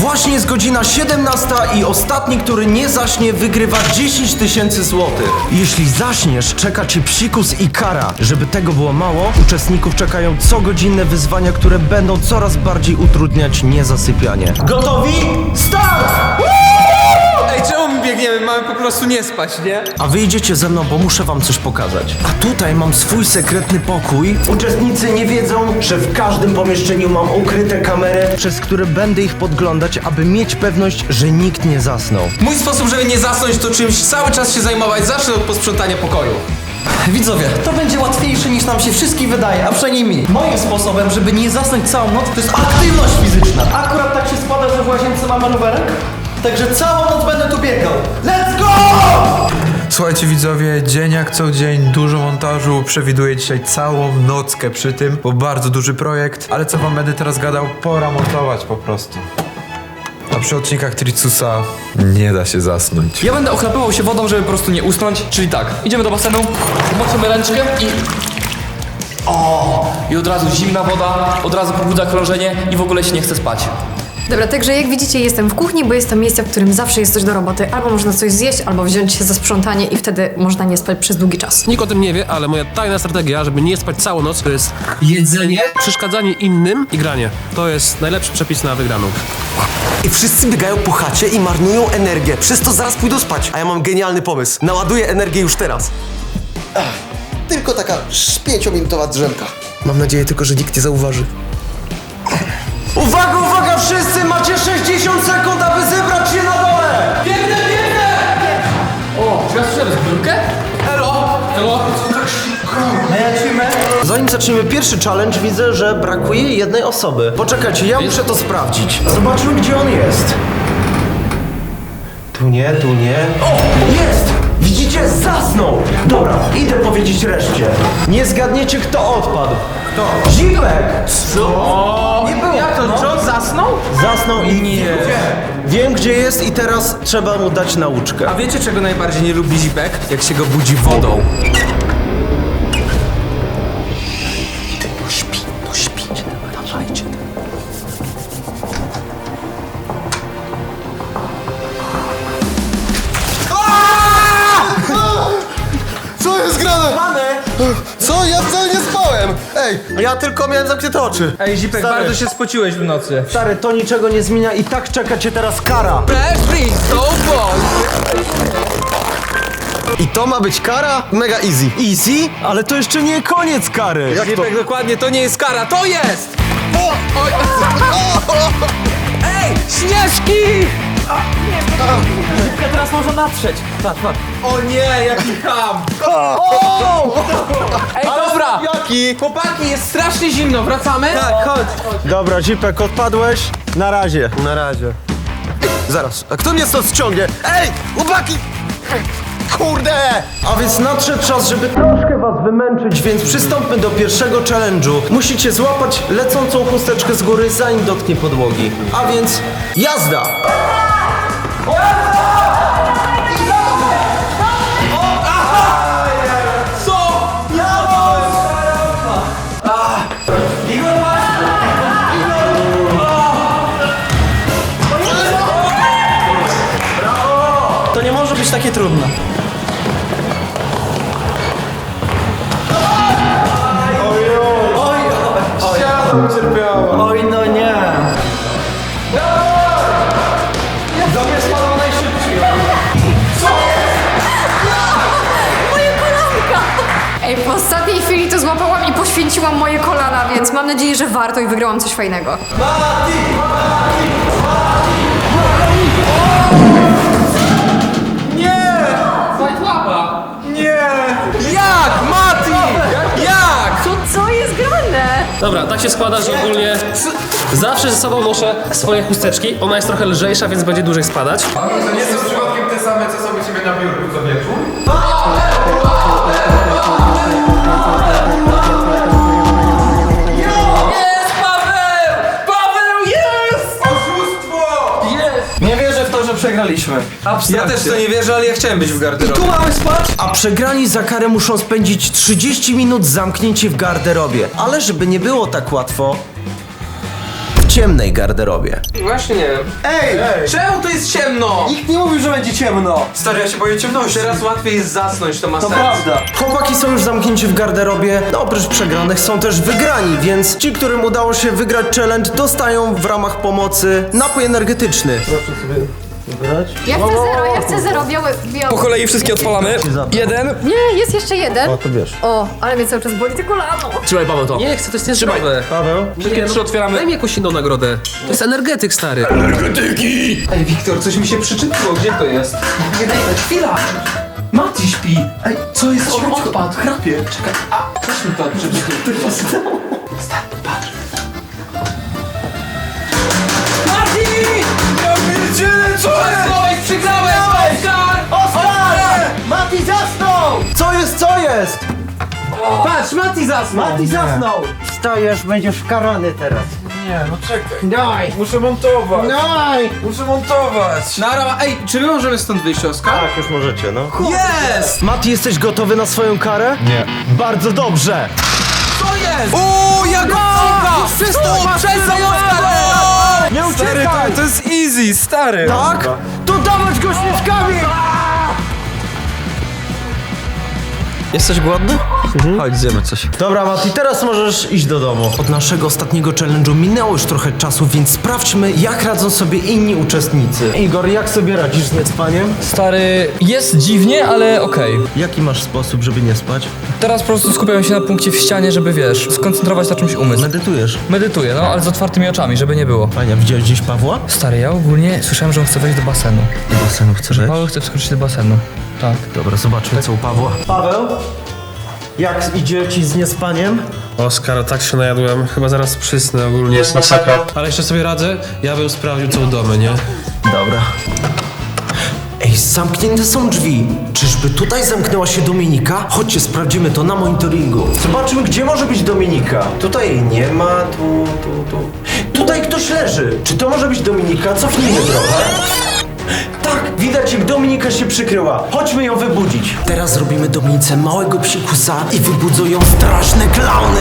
Właśnie jest godzina 17 i ostatni, który nie zaśnie, wygrywa 10 tysięcy złotych. Jeśli zaśniesz, czeka cię psikus i kara. Żeby tego było mało, uczestników czekają cogodzinne wyzwania, które będą coraz bardziej utrudniać niezasypianie. Gotowi? Start! My biegniemy? Mamy po prostu nie spać, nie? A wyjdziecie ze mną, bo muszę wam coś pokazać. A tutaj mam swój sekretny pokój. Uczestnicy nie wiedzą, że w każdym pomieszczeniu mam ukryte kamery, przez które będę ich podglądać, aby mieć pewność, że nikt nie zasnął. Mój sposób, żeby nie zasnąć, to czymś cały czas się zajmować. Zacznę od posprzątania pokoju. Widzowie, to będzie łatwiejsze niż nam się wszystkim wydaje, a przynajmniej mi. Moim sposobem, żeby nie zasnąć całą noc, to jest aktywność fizyczna. Akurat tak się składa, że w łazience mamy rowerek, także całą noc będę tu biegał. Let's go! Słuchajcie widzowie, dzień jak co dzień, dużo montażu, przewiduję dzisiaj całą nockę przy tym, bo bardzo duży projekt, ale co wam będę teraz gadał, pora montować po prostu. A przy odcinkach Tricusa nie da się zasnąć. Ja będę ochlapywał się wodą, żeby po prostu nie usnąć. Czyli tak, idziemy do basenu, moczymy ręczkę i... O! I od razu zimna woda, od razu pobudza krążenie i w ogóle się nie chce spać. Dobra, także jak widzicie jestem w kuchni, bo jest to miejsce, w którym zawsze jest coś do roboty. Albo można coś zjeść, albo wziąć się za sprzątanie i wtedy można nie spać przez długi czas. Nikt o tym nie wie, ale moja tajna strategia, żeby nie spać całą noc, to jest jedzenie, przeszkadzanie innym i granie. To jest najlepszy przepis na wygraną. I wszyscy biegają po chacie i marnują energię. Przez to zaraz pójdą spać. A ja mam genialny pomysł. Naładuję energię już teraz. Tylko taka pięciominutowa drzemka. Mam nadzieję tylko, że nikt nie zauważy. Zaczniemy pierwszy challenge, widzę, że brakuje jednej osoby. Poczekajcie, ja muszę to sprawdzić. Zobaczmy, gdzie on jest. Tu nie, tu nie. O! Jest! Widzicie? Zasnął! Dobra, idę powiedzieć reszcie. Nie zgadniecie, kto odpadł. Kto? Zipek! Co? Nie było. Jak to, John zasnął? Zasnął i nie. Wiem, gdzie jest i teraz trzeba mu dać nauczkę. A wiecie, czego najbardziej nie lubi Zipek? Jak się go budzi wodą. Tylko miałem zamknięte oczy. Ej, Zipek, Stary. bardzo się spociłeś w nocy. Stary, to niczego nie zmienia i tak czeka cię teraz kara. I to ma być kara? Mega easy. Easy? Ale to jeszcze nie koniec kary. Jak to? Zipek, dokładnie, to nie jest kara, to jest! Oj. Ej, śnieżki! Teraz można natrzeć. Patrz, patrz. O nie, jaki ham! Ej, dobra! Jaki? Chłopaki, jest strasznie zimno, wracamy? Tak, chodź. Dobra, Zipek, odpadłeś. Na razie. Na razie. Zaraz, a kto mnie stąd ściągnie? Ej, chłopaki! Kurde! A więc nadszedł czas, żeby troszkę was wymęczyć, więc przystąpmy do pierwszego challenge'u. Musicie złapać lecącą chusteczkę z góry, zanim dotknie podłogi. A więc jazda! To nie może być takie trudne. Więc mam nadzieję, że warto i wygrałam coś fajnego. Fajtłapa! Jak? Mati! Jak? To co jest grane? Dobra, tak się składa, że ogólnie zawsze ze sobą noszę swoje chusteczki. Ona jest trochę lżejsza, więc będzie dłużej spadać. To nie są przypadkiem te same, co są u ciebie na biurku co wieczór? Ja też w to nie wierzę, ale ja chciałem być w garderobie. Tu mamy spać? A przegrani za karę muszą spędzić 30 minut zamknięci w garderobie. Ale żeby nie było tak łatwo, w ciemnej garderobie. Właśnie nie wiem. Ej! Czemu to jest ciemno? Nikt nie mówił, że będzie ciemno. Stary, ja się boję ciemności. Teraz łatwiej jest zasnąć, to ma To sens. prawda. Chłopaki są już zamknięci w garderobie, no oprócz przegranych są też wygrani, więc ci, którym udało się wygrać challenge, dostają w ramach pomocy napój energetyczny. Ja chcę zero, ja chcę zero, biały, biały. Po kolei wszystkie odpalamy. Jeden. Nie, jest jeszcze jeden. O, to wiesz. O, ale mnie cały czas boli te kolano. Trzymaj Paweł to. Nie chcę, to jest niezdrowe. Paweł? Wszystkie trzy otwieramy. Daj mi jakąś inną nagrodę. To jest energetyk, stary. Ej, Wiktor, coś mi się przyczyniło. Gdzie to jest? Nie daj, chwila! Mati śpi! Ej, co jest? On odpadł, chrapie. Czekaj, a, weźmy to, żeby to... Stary, patrz. Jest? Patrz, Mati zasnął! Mati zasnął! Wstajesz, będziesz karany teraz. Nie, no czekaj. Daj! Muszę montować. Daj! Muszę montować. Nara, ej, czy my możemy stąd wyjść, Oskar? Tak, już możecie, no. Jest! Mati, jesteś gotowy na swoją karę? Nie. Bardzo dobrze. Co jest? Uuu, jak ucieka! Wszystko, przestań, Oskar! Nie Stary, to, to jest easy, stary. Tak? To dawać go! Jesteś głodny? Chodź, zjemy coś. Dobra, Mati, teraz możesz iść do domu. Od naszego ostatniego challenge'u minęło już trochę czasu, więc sprawdźmy, jak radzą sobie inni uczestnicy. Igor, jak sobie radzisz z niespaniem? Stary, jest dziwnie, ale okej. Jaki masz sposób, żeby nie spać? Teraz po prostu skupiam się na punkcie w ścianie, żeby wiesz, skoncentrować na czymś umysł. Medytujesz. Medytuję, no, ale z otwartymi oczami, żeby nie było. Fajnie, widziałeś gdzieś Pawła? Stary, ja ogólnie słyszałem, że on chce wejść do basenu. Do basenu chcesz wejść? Paweł chce wskoczyć do basenu. Tak. Dobra, zobaczmy co u Pawła. Paweł? Jak idzie ci z niespaniem? Oskar, tak się najadłem. Chyba zaraz przysnę ogólnie, jest masakra. Ale jeszcze sobie radzę. Ja bym sprawdził co u domy, nie? Dobra. Ej, zamknięte są drzwi. Czyżby tutaj zamknęła się Dominika? Chodźcie, sprawdzimy to na monitoringu. Zobaczymy, gdzie może być Dominika. Tutaj jej nie ma, tu, tu, tu. Tutaj ktoś leży. Czy to może być Dominika? Cofnijmy trochę. Tak, widać jak Dominika się przykryła. Chodźmy ją wybudzić. Teraz zrobimy Dominice małego psikusa i wybudzą ją straszne klauny.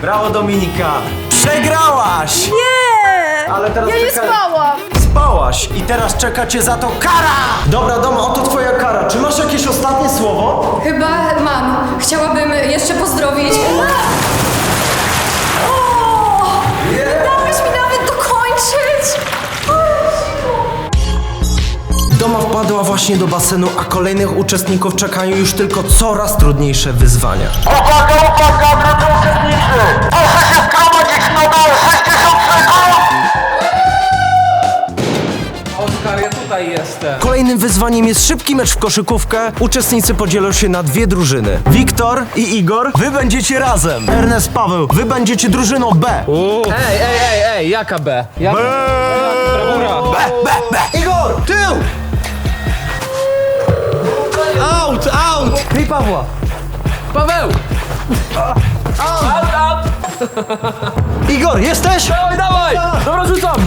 Brawo Dominika! Przegrałaś! Nie! Ale teraz Ja nie czekaj- spałam. Spałaś i teraz czeka cię za to kara! Dobra, Doma, oto twoja kara. Czy masz jakieś ostatnie słowo? Chyba mam. Chciałabym jeszcze pozdrowić. O! Dałeś mi nawet dokończyć! Doma wpadła właśnie do basenu, a kolejnych uczestników czekają już tylko coraz trudniejsze wyzwania. Oskar, ja tutaj jestem. Kolejnym wyzwaniem jest szybki mecz w koszykówkę. Uczestnicy podzielą się na dwie drużyny. Wiktor i Igor, wy będziecie razem. Ernest, Paweł, wy będziecie drużyną B. Ej, ej, ej, ej, jaka B? Jaka brawura? B, B, B. Igor, tył! Out, out! Hej Pawła! Paweł! Igor, jesteś? Dawaj, dawaj! Dobra, rzucam!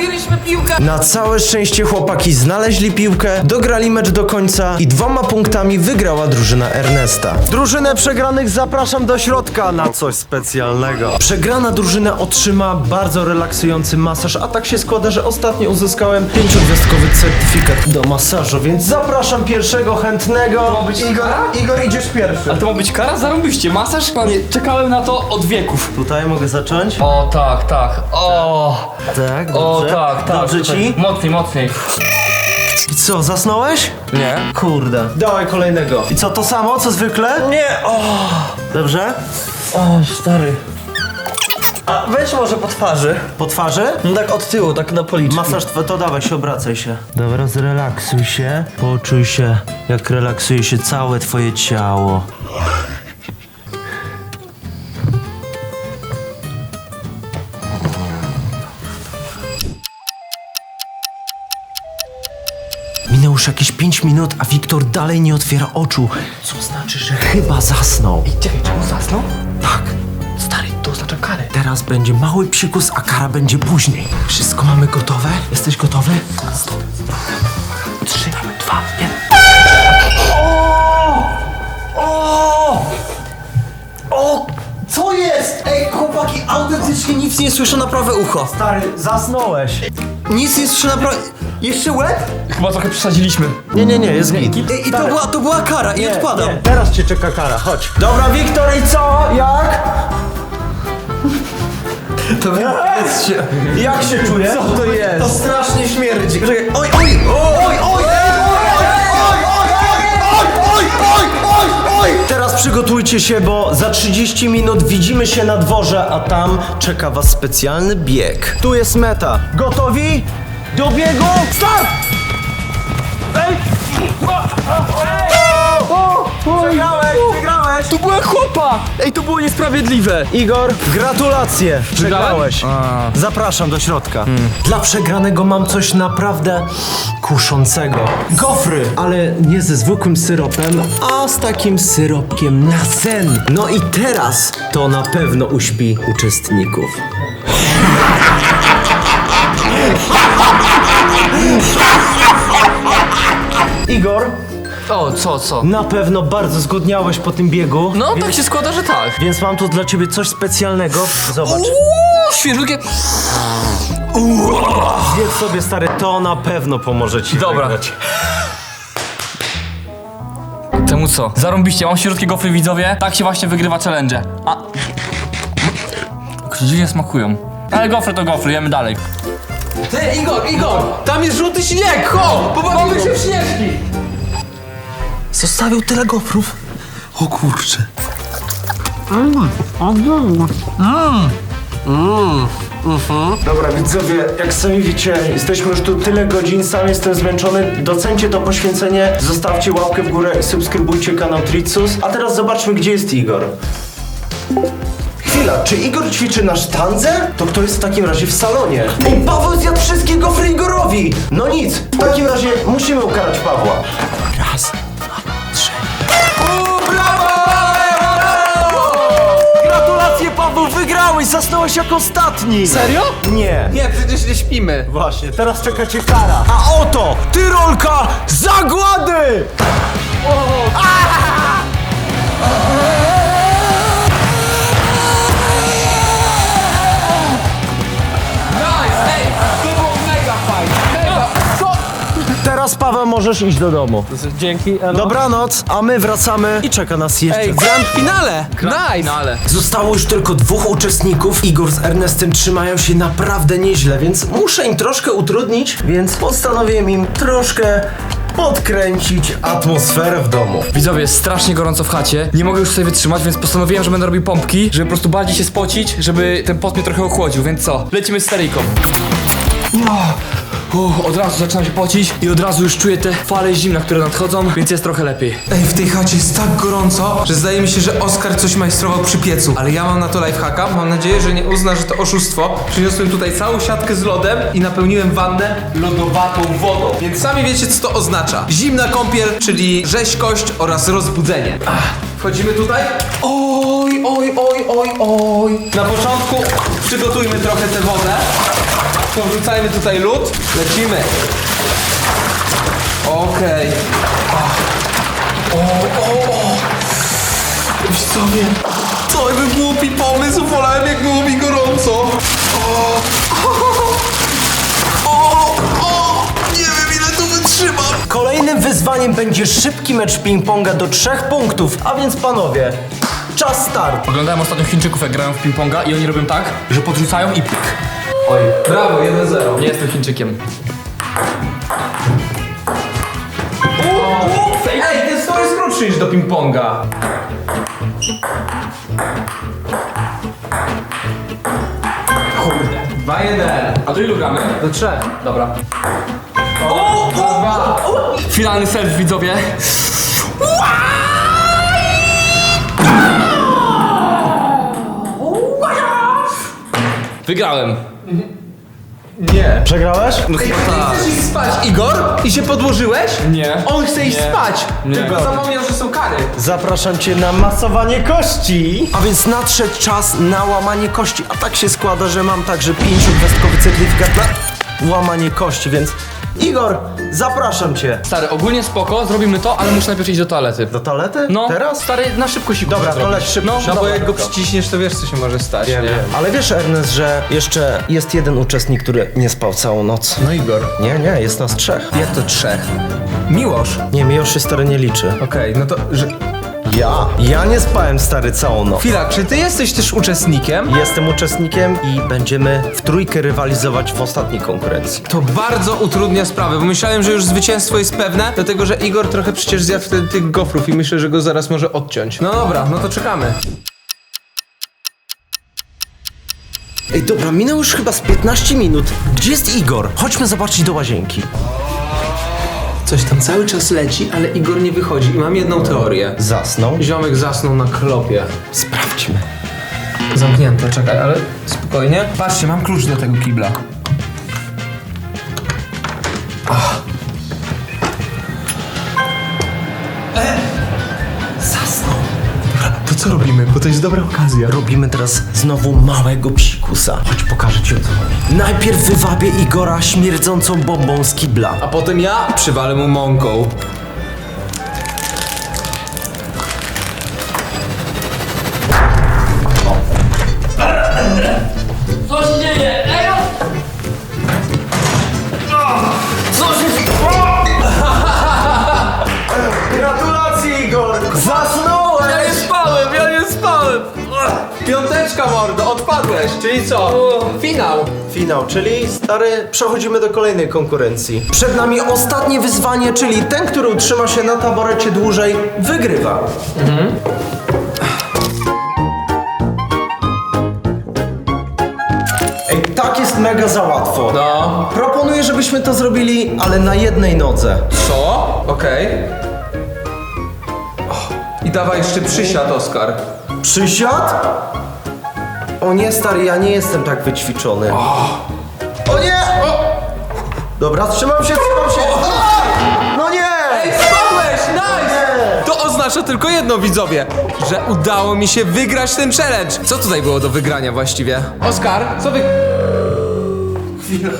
Zgubiliśmy piłkę! Na całe szczęście chłopaki znaleźli piłkę, dograli mecz do końca i dwoma punktami wygrała drużyna Ernesta. Drużynę przegranych zapraszam do środka na coś specjalnego. Przegrana drużyna otrzyma bardzo relaksujący masaż, a tak się składa, że ostatnio uzyskałem pięciogwiazdkowy certyfikat do masażu, więc zapraszam pierwszego chętnego. Igor, Igor idziesz pierwszy. A to ma być kara? Zarąbiście. Masaż? Panie, czekałem na to od wieków. Tutaj mogę zacząć? O, tak, tak. O, Tak, o, dobrze. Tak, tak. Dobrze ci? Mocniej, mocniej. I co, zasnąłeś? Nie. Kurde. Dawaj kolejnego. I co, to samo, co zwykle? Nie, o. Dobrze? O, stary. A weź może po twarzy. Po twarzy? No tak od tyłu, tak na policzki. Masaż, tw- to dawaj się, obracaj się. Dobra, zrelaksuj się. Poczuj się, jak relaksuje się całe twoje ciało. Już jakieś 5 minut, a Wiktor dalej nie otwiera oczu, co znaczy, że chyba zasnął. Ej, czekaj, on zasnął? Tak. Stary, to oznacza karę. Teraz będzie mały psikus, a kara będzie później. Wszystko mamy gotowe? Jesteś gotowy? Trzy, dwa, jeden. O! Co jest? Ej, chłopaki, autentycznie nic nie słyszę na prawe ucho. Stary, zasnąłeś. Nic nie słyszę na prawe... Jeszcze łeb? Chyba trochę przesadziliśmy. Nie, nie, nie, jest git. Ej, i to była, to była kara i odpadam. Nie, teraz cię czeka kara, chodź. Dobra, Wiktor, i co? Jak? To jest się... Jak się czujesz? Co to jest? To strasznie śmierdzi. Czekaj, oj, oj, oj, oj, Teraz przygotujcie się, bo za 30 minut widzimy się na dworze, a tam czeka was specjalny bieg. Tu jest meta. Gotowi? Do biegu? Start! Ej! Przegrałeś, przegrałeś! To była chłopa! Ej, to było niesprawiedliwe! Igor, gratulacje! Przegrałeś. Zapraszam do środka. Dla przegranego mam coś naprawdę kuszącego. Gofry, ale nie ze zwykłym syropem, a z takim syropkiem na sen. No i teraz to na pewno uśpi uczestników. O, co, co? na pewno bardzo zgłodniałeś po tym biegu. No, tak się składa, że tak. Więc mam tu dla ciebie coś specjalnego. Zobacz. Uuu, świeżutkie. Zjedz sobie stary, to na pewno pomoże ci Dobra. wygrać. Temu co? Zarąbiście, mam środki gofry widzowie. Tak się właśnie wygrywa challenge. A... Dziwnie smakują. Ale gofry to gofry, jemy dalej. Ty, Igor, Igor! Tam jest żółty śnieg! Ho! Pobawimy się w śnieżki! Zostawił tyle gofrów. O kurczę. Dobra widzowie, jak sami wiecie, jesteśmy już tu tyle godzin, sam jestem zmęczony. Docencie to poświęcenie, zostawcie łapkę w górę i subskrybujcie kanał Tritsus. A teraz zobaczmy, gdzie jest Igor. Chwila, czy Igor ćwiczy na sztandze? To kto jest w takim razie w salonie? Ej, Paweł zjadł wszystkie gofry Igorowi! No nic, w takim razie musimy ukarać Pawła. Wygrałeś! Zasnąłeś jak ostatni! Serio? Nie. Nie, przecież nie śpimy. Właśnie, teraz czeka cię kara. A oto Tyrolka Zagłady! Nice, Teraz Paweł możesz iść do domu. Dzięki, Elo. Dobranoc, a my wracamy i czeka nas jeszcze. Ej, grand finale! Nice! No ale. Zostało już tylko dwóch uczestników. Igor z Ernestem trzymają się naprawdę nieźle, więc muszę im troszkę utrudnić, więc postanowiłem im troszkę podkręcić atmosferę w domu. Widzowie, jest strasznie gorąco w chacie. Nie mogę już sobie wytrzymać, więc postanowiłem, że będę robił pompki, żeby po prostu bardziej się spocić, żeby ten pot mnie trochę ochłodził, więc co? Lecimy z seryjką. Uff, od razu zaczynam się pocić i od razu już czuję te fale zimna, które nadchodzą, więc jest trochę lepiej. Ej, w tej chacie jest tak gorąco, że zdaje mi się, że Oskar coś majstrował przy piecu. Ale ja mam na to lifehacka. Mam nadzieję, że nie uzna, że to oszustwo. Przyniosłem tutaj całą siatkę z lodem i napełniłem wannę lodowatą wodą. Więc sami wiecie, co to oznacza. Zimna kąpiel, czyli rzeźkość oraz rozbudzenie. Ach, wchodzimy tutaj. Oj, oj, oj, oj, oj. Na początku przygotujmy trochę tę wodę. Powrzucajmy tutaj lód. Lecimy. Okej. O, o, o. Widzowie, co jakby głupi pomysł, wolałem jak było mi gorąco. O, o, o, nie wiem ile tu wytrzymam. Kolejnym wyzwaniem będzie szybki mecz ping-ponga do trzech punktów, a więc panowie, czas start. Oglądałem ostatnio Chińczyków, jak grają w ping-ponga i oni robią tak, że podrzucają i pik. Oj, brawo, 1-0. Nie jestem Chińczykiem. Ej, ten stół jest krótszy niż do ping-ponga. Kurde. 2-1. A do ilu gramy? Do trzech. Dobra. O, dwa. Finalny self, widzowie. Wygrałem. Nie. Przegrałeś? Ej, ty nie chcesz iść spać, Igor? I się podłożyłeś? Nie. On chce iść Nie. spać, Nie. tylko zapomniał, że są kary. Zapraszam cię na masowanie kości. A więc nadszedł czas na łamanie kości. A tak się składa, że mam także pięciogwiazdkowy certyfikat na łamanie kości, więc Igor, zapraszam cię. Stary, ogólnie spoko, zrobimy to, ale muszę najpierw iść do toalety. Do toalety? No, Teraz? stary, na szybko się Dobra, muszę to zrobić. leć szybko. No, bo Dobra. jak go przyciśniesz, to wiesz, co się może stać, Wiem, nie? wiem. Ale wiesz, Ernest, że jeszcze jest jeden uczestnik, który nie spał całą noc. No Igor. Nie, nie, jest nas trzech. Jak to trzech? Miłosz. Nie, mi już się stary nie liczy. Okej, no to... Że... Ja? Ja nie spałem stary całą noc. Chwila, czy ty jesteś też uczestnikiem? Jestem uczestnikiem i będziemy w trójkę rywalizować w ostatniej konkurencji. To bardzo utrudnia sprawę, bo myślałem, że już zwycięstwo jest pewne, dlatego że Igor trochę przecież zjadł wtedy tych gofrów i myślę, że go zaraz może odciąć. No dobra, no to czekamy. Ej, dobra, minęło już chyba z 15 minut. Gdzie jest Igor? Chodźmy zobaczyć do łazienki. Coś tam cały czas leci, ale Igor nie wychodzi i mam jedną teorię. Zasnął. Ziomek zasnął na klopie. Sprawdźmy. Zamknięte, czekaj, ale spokojnie. Patrzcie, mam klucz do tego kibla. Co robimy? Bo to jest dobra okazja. Robimy teraz znowu małego psikusa. Chodź, pokażę ci o co chodzi. Najpierw wywabię Igora śmierdzącą bombą z kibla. A potem ja przywalę mu mąką. Czyli co? Finał! Finał, czyli stary, przechodzimy do kolejnej konkurencji. Przed nami ostatnie wyzwanie, czyli ten, który utrzyma się na taborecie dłużej, wygrywa. Ej, tak jest mega za łatwo. No. Proponuję, żebyśmy to zrobili, ale na jednej nodze. Co? Okej. I dawaj jeszcze przysiad, Oskar. Przysiad? O nie, stary, ja nie jestem tak wyćwiczony. O, nie! Dobra, trzymam się, trzymam się. No nie! Ej, spadłeś! Nice! To oznacza tylko jedno, widzowie, że udało mi się wygrać ten challenge. Co tutaj było do wygrania właściwie? Oskar, co wy... Chwila.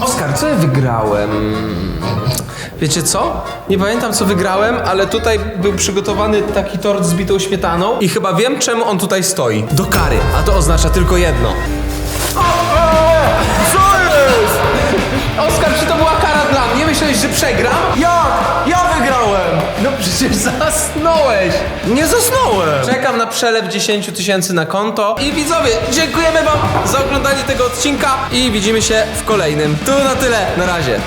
Oskar, co ja wygrałem? Wiecie co? Nie pamiętam co wygrałem, ale tutaj był przygotowany taki tort z bitą śmietaną i chyba wiem czemu on tutaj stoi. Do kary, a to oznacza tylko jedno. Co jest? Oskar, czy to była kara dla mnie? Myślałeś, że przegram? Jak? Ja wygrałem! No przecież zasnąłeś! Nie zasnąłem! Czekam na przelew 10 tysięcy na konto. I widzowie, dziękujemy wam za oglądanie tego odcinka i widzimy się w kolejnym. Tu na tyle, na razie.